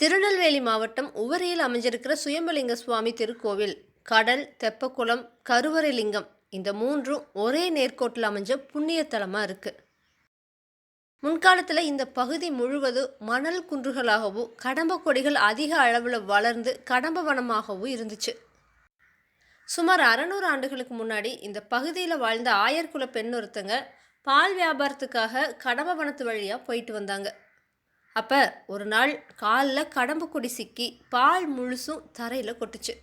திருநெல்வேலி மாவட்டம் உவரியில் அமைஞ்சிருக்கிற சுயம்பலிங்க சுவாமி திருக்கோவில். கடல் தெப்பக்குளம் கருவறை லிங்கம் இந்த மூன்றும் ஒரே நேர்கோட்டில் அமைஞ்ச புண்ணியத்தலமாக இருக்குது முன்காலத்தில் இந்த பகுதி முழுவதும் மணல் குன்றுகளாகவும் கடம்ப கொடிகள் அதிக அளவில் வளர்ந்து கடம்ப வனமாகவும் இருந்துச்சு. சுமார் அறநூறு ஆண்டுகளுக்கு முன்னாடி இந்த பகுதியில் வாழ்ந்த ஆயர்குல பெண் ஒருத்தங்க பால் வியாபாரத்துக்காக கடம்ப வனத்து வழியாக போயிட்டு வந்தாங்க. அப்போ ஒரு நாள் காலில் கடம்பு கொடி சிக்கி பால் முழுசும் தரையில் கொட்டுச்சு.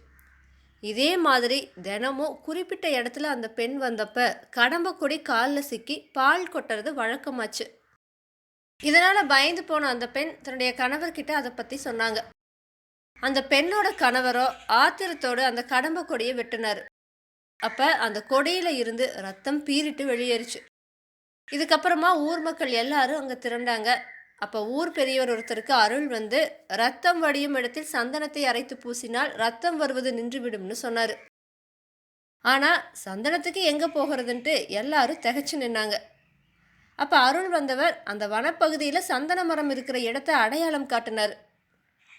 இதே மாதிரி தினமும் குறிப்பிட்ட இடத்துல அந்த பெண் வந்தப்ப கடம்ப கொடி காலில் சிக்கி பால் கொட்டுறது வழக்கமாச்சு. இதனால் பயந்து போன அந்த பெண் தன்னுடைய கணவர்கிட்ட அதை பற்றி சொன்னாங்க. அந்த பெண்ணோட கணவரோ ஆத்திரத்தோடு அந்த கடம்ப கொடியை வெட்டினார். அப்போ அந்த கொடியில இருந்து ரத்தம் பீறிட்டு வெளியேறுச்சு. இதுக்கப்புறமா ஊர் மக்கள் எல்லாரும் அங்கே திரண்டாங்க. அப்போ ஊர் பெரியவர் ஒருத்தருக்கு அருள் வந்து ரத்தம் வடியும் இடத்தில் சந்தனத்தை அரைத்து பூசினால் ரத்தம் வருவது நின்றுவிடும்னு சொன்னார். ஆனால் சந்தனத்துக்கு எங்கே போகிறதுன்ட்டு எல்லாரும் திகச்சு நின்னாங்க. அப்போ அருள் வந்தவர் அந்த வனப்பகுதியில் சந்தன மரம் இருக்கிற இடத்த அடையாளம் காட்டினார்.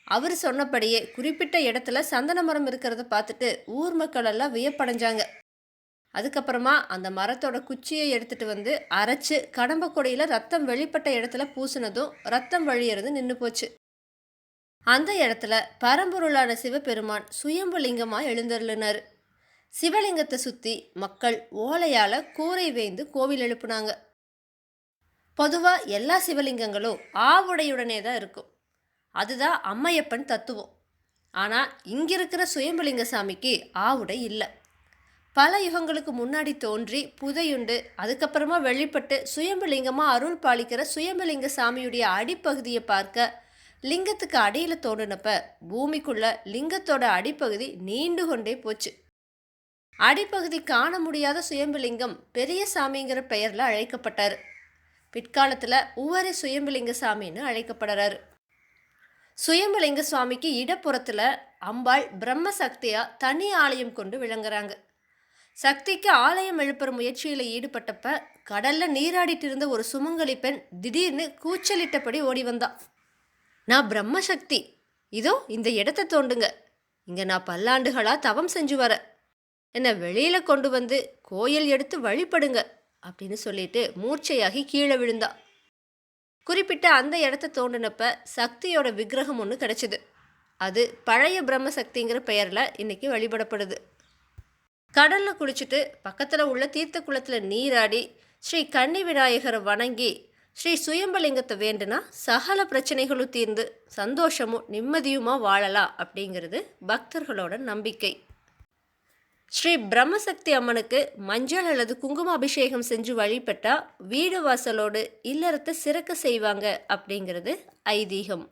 அவர் சொன்னபடியே குறிப்பிட்ட இடத்துல சந்தன மரம் இருக்கிறத பார்த்துட்டு ஊர் மக்கள் எல்லாம் வியப்படைஞ்சாங்க. அதுக்கப்புறமா அந்த மரத்தோட குச்சியை எடுத்துட்டு வந்து அரைச்சு கடம்ப கொடியில் ரத்தம் வெளிப்பட்ட இடத்துல பூசினதும் ரத்தம் வழியிறது நின்று போச்சு. அந்த இடத்துல பரம்பொருளான சிவபெருமான் சுயம்புலிங்கமாக எழுந்தருளினார். சிவலிங்கத்தை சுற்றி மக்கள் ஓலையால் கூரை வேய்ந்து கோவில் எழுப்புனாங்க. பொதுவாக எல்லா சிவலிங்கங்களும் ஆவுடையுடனே தான் இருக்கும். அதுதான் அம்மையப்பன் தத்துவம். ஆனால் இங்கே இருக்கிற சாமிக்கு ஆவுடை இல்லை. பல யுகங்களுக்கு முன்னாடி தோன்றி புதையுண்டு. அதுக்கப்புறமா வெளிப்பட்டு சுயம்பலிங்கமாக அருள் பாலிக்கிற சுயம்பலிங்க சாமியுடைய அடிப்பகுதியை பார்க்க லிங்கத்துக்கு அடியில் தோண்டினப்ப பூமிக்குள்ள லிங்கத்தோட அடிப்பகுதி நீண்டு கொண்டே போச்சு. அடிப்பகுதி காண முடியாத சுயம்பலிங்கம் பெரிய சாமிங்கிற பெயரில் அழைக்கப்பட்டார். பிற்காலத்தில் உவரி சுயம்பலிங்க சாமின்னு அழைக்கப்படுறார். சுயம்பலிங்க சுவாமிக்கு இடப்புறத்தில் அம்பாள் பிரம்ம சக்தியாக தனி ஆலயம் கொண்டு விளங்குறாங்க. சக்திக்கு ஆலயம் எழுப்புற முயற்சியில் ஈடுபட்டப்ப கடல்ல நீராடிட்டு இருந்த ஒரு சுமங்கலி பெண் திடீர்னு கூச்சலிட்டபடி ஓடி வந்தா. நான் பிரம்மசக்தி. இதோ இந்த இடத்த தோண்டுங்க. இங்க நான் பல்லாண்டுகளா தவம் செஞ்சு வர. என்னை வெளியில கொண்டு வந்து கோயில் எடுத்து வழிபடுங்க அப்படின்னு சொல்லிட்டு மூர்ச்சையாகி கீழே விழுந்தா. குறிப்பிட்ட அந்த இடத்த தோண்டினப்ப சக்தியோட விக்கிரகம் ஒன்று கிடைச்சிது. அது பழைய பிரம்மசக்திங்கிற பெயரில் இன்னைக்கு வழிபடப்படுது. கடலில் குளிச்சுட்டு பக்கத்தில் உள்ள தீர்த்த குளத்தில் நீராடி ஸ்ரீ கன்னி விநாயகரை வணங்கி ஸ்ரீ சுயம்பலிங்கத்தை வேண்டுனா சகல பிரச்சனைகளும் தீர்ந்து சந்தோஷமும் நிம்மதியுமா வாழலாம் அப்படிங்கிறது பக்தர்களோட நம்பிக்கை. ஸ்ரீ பிரம்மசக்தி அம்மனுக்கு மஞ்சள் அல்லது குங்கும அபிஷேகம் செஞ்சு வழிபட்டா வீடு வாசலோடு இல்லறத்தை சிறக்க செய்வாங்க அப்படிங்கிறது ஐதீகம்.